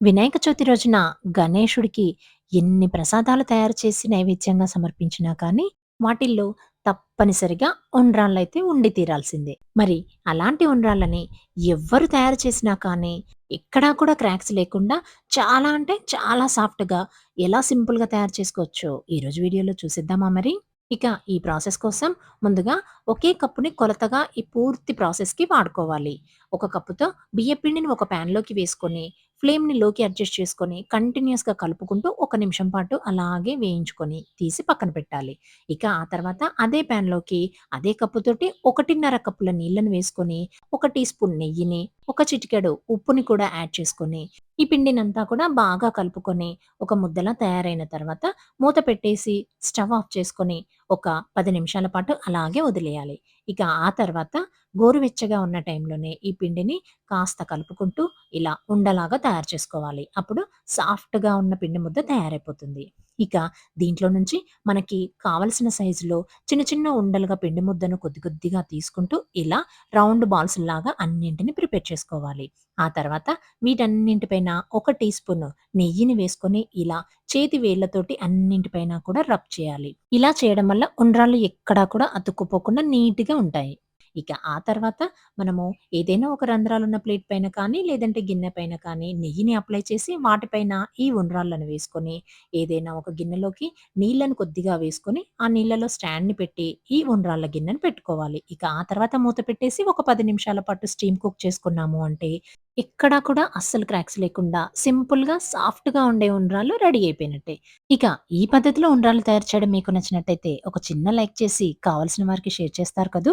వినాయక చవితి రోజున గణేశుడికి ఎన్ని ప్రసాదాలు తయారు చేసి నైవేద్యంగా సమర్పించినా కానీ, వాటిల్లో తప్పనిసరిగా ఉండ్రాళ్ళైతే ఉండి తీరాల్సిందే. మరి అలాంటి ఉండ్రాళ్ళని ఎవ్వరు తయారు చేసినా కానీ, ఎక్కడా కూడా క్రాక్స్ లేకుండా చాలా అంటే చాలా సాఫ్ట్‌గా ఎలా సింపుల్‌గా తయారు చేసుకోవచ్చో ఈరోజు వీడియోలో చూసిద్దామా మరి? ఇక ఈ ప్రాసెస్ కోసం ముందుగా ఒకే కప్పుని కొలతగా ఈ పూర్తి ప్రాసెస్‌కి వాడుకోవాలి. ఒక కప్పుతో బియ్యపిండిని ఒక ప్యాన్‌లోకి వేసుకొని, ఫ్లేమ్‌ని లోకి అడ్జస్ట్ చేసుకొని, కంటిన్యూస్గా కలుపుకుంటూ ఒక నిమిషం పాటు అలాగే వేయించుకొని తీసి పక్కన పెట్టాలి. ఇక ఆ తర్వాత అదే ప్యాన్‌లోకి అదే కప్పుతోటి 1:30 కప్పుల నీళ్ళను వేసుకొని, ఒక టీ స్పూన్ నెయ్యిని, ఒక చిటికెడు ఉప్పుని కూడా యాడ్ చేసుకొని, ఈ పిండినంతా కూడా బాగా కలుపుకొని, ఒక ముద్దలా తయారైన తర్వాత మూత పెట్టేసి స్టవ్ ఆఫ్ చేసుకొని, ఒక పది నిమిషాల పాటు అలాగే వదిలేయాలి. ఇక ఆ తర్వాత గోరువెచ్చగా ఉన్న టైంలోనే ఈ పిండిని కాస్త కలుపుకుంటూ ఇలా ఉండలాగా తయారు చేసుకోవాలి. అప్పుడు సాఫ్ట్‌గా ఉన్న పిండి ముద్ద తయారైపోతుంది. ఇక దీంట్లో నుంచి మనకి కావలసిన సైజులో చిన్న చిన్న ఉండలుగా పిండి ముద్దను కొద్ది కొద్దిగా తీసుకుంటూ ఇలా రౌండ్ బాల్స్ లాగా అన్నింటిని ప్రిపేర్ చేసుకోవాలి. ఆ తర్వాత వీటన్నింటి పైన ఒక టీ స్పూన్ నెయ్యిని వేసుకొని ఇలా చేతి వేళ్ళతోటి అన్నింటి పైన కూడా రబ్ చేయాలి. ఇలా చేయడం వల్ల ఉండ్రాళ్ళు ఎక్కడా కూడా అతుక్కుపోకుండా నీట్‌గా ఉంటాయి. ఇక ఆ తర్వాత మనము ఏదైనా ఒక రంధ్రాలున్న ప్లేట్ పైన కానీ, లేదంటే గిన్నె పైన కానీ నెయ్యిని అప్లై చేసి వాటిపైన ఈ ఉండ్రాళ్ళను వేసుకొని, ఏదైనా ఒక గిన్నెలోకి నీళ్ళను కొద్దిగా వేసుకొని, ఆ నీళ్ళలో స్టాండ్‌ని పెట్టి ఈ ఉండ్రాళ్ళ గిన్నెను పెట్టుకోవాలి. ఇక ఆ తర్వాత మూత పెట్టేసి ఒక పది నిమిషాల పాటు స్టీమ్ కుక్ చేసుకున్నాము అంటే, ఎక్కడా కూడా అస్సలు క్రాక్స్ లేకుండా సింపుల్‌గా, సాఫ్ట్‌గా ఉండే ఉండ్రాలు రెడీ అయిపోయినట్టే. ఇక ఈ పద్ధతిలో ఉండ్రాలు తయారు చేయడం మీకు నచ్చినట్టయితే ఒక చిన్న లైక్ చేసి కావాల్సిన వారికి షేర్ చేస్తారు కదూ!